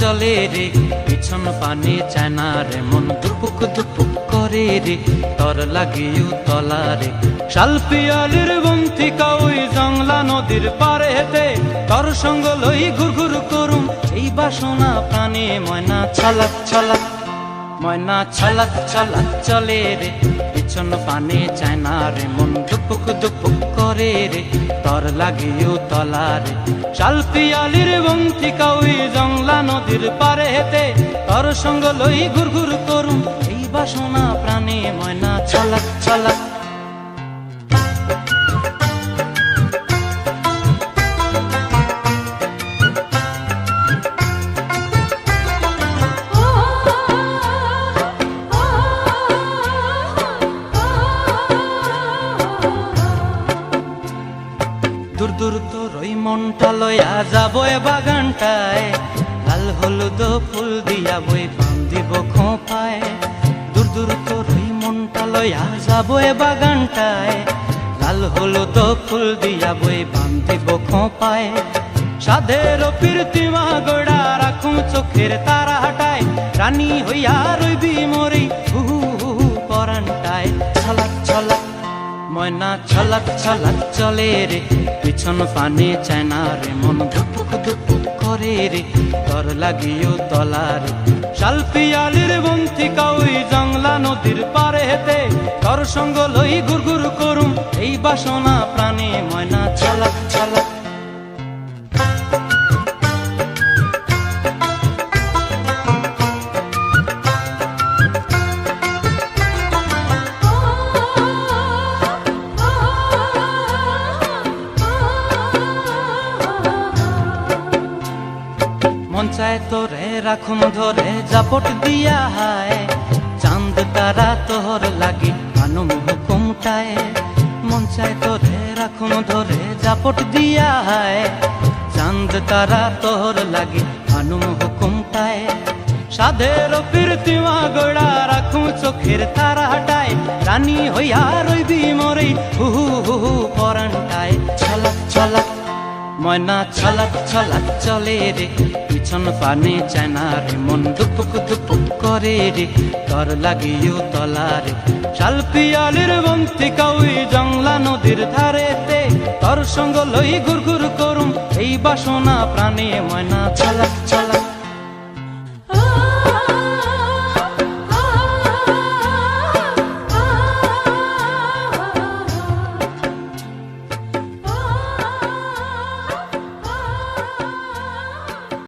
চলে রে, পিছন পানে চায় না রে, মন দুপুক দুপুক করে রে, তর লাগিও তলা রে। শালপিয়ালির বন্থিকা ওই জংলা নদীর পারে হেতে তর সঙ্গ লই ঘুর ঘুর করুম, এই বাসনা প্রাণে ময়না ছলাক ছলাক ময়না ছলাক ছলাক চলে রে, পিছন পানে চায় না রে, মন দুপুক দুপুক করে রে, তর লাগিও তলা চালপিয়ালির বন্থিকা ওই জংলা নদীর পারে হেতে তর সঙ্গ লই ঘুর ঘুর করুম। এই বাসনা প্রাণে ময়না ছলাক ছলাক মনটা লয়া যাব এ বাগানটায়। লাল হলুদ ফুল দিয়া বই পান দিব খোঁপায়। দূর দূর তোর ওই মনটা লয়া যাব এ বাগানটায়। লাল হলুদ ফুল দিয়া বই পান দিব খোঁপায়। সাধের প্রীতিমা গোড়া রাখুম চোখের তারা হাটায়। রানী হইয়া রইবি মরি, হু হু পরানটায়। ছলাক ময়না ছলাক ছলাক চলে রে, পিছন পানে চায় না রে, মন ধুপুক ধুপুক করে রে, তর লাগিও তলা রে। শালপিয়ালির বন্তি কাউই জংলা নদীর পারে হেতে তর সঙ্গ লই ঘুর করুম, এই বাসনা প্রাণে ময়না মন চায় তোরে ধরে জাপট দিয়া হায়। চাঁদ তারা তোর লাগি আনুম হুকুমটায়। মন চায় তোরে ধরে জাপট দিয়া হায়। চাঁদ তারা তোর লাগি আনুম হুকুমটায়। সাধের প্রীতিমা গোড়া রাখুম চোখের তারা হাটায় রানী হইয়া রইবি মরে হু হু হু পরানটায় ছলাক ছলাক ময়না ছলাক ছলাক চলে রে, পিছন পানে চায়না রে, মন দুপুক দুপুক করে রে, তর লাগিও তলা রে। শালপিয়ালির বন্তি কাউই জংলা নদীর ধারেতে, তর সঙ্গ লই ঘুর ঘুর করুম, এই বাসনা প্রাণে ময়না ছলাক ছলাক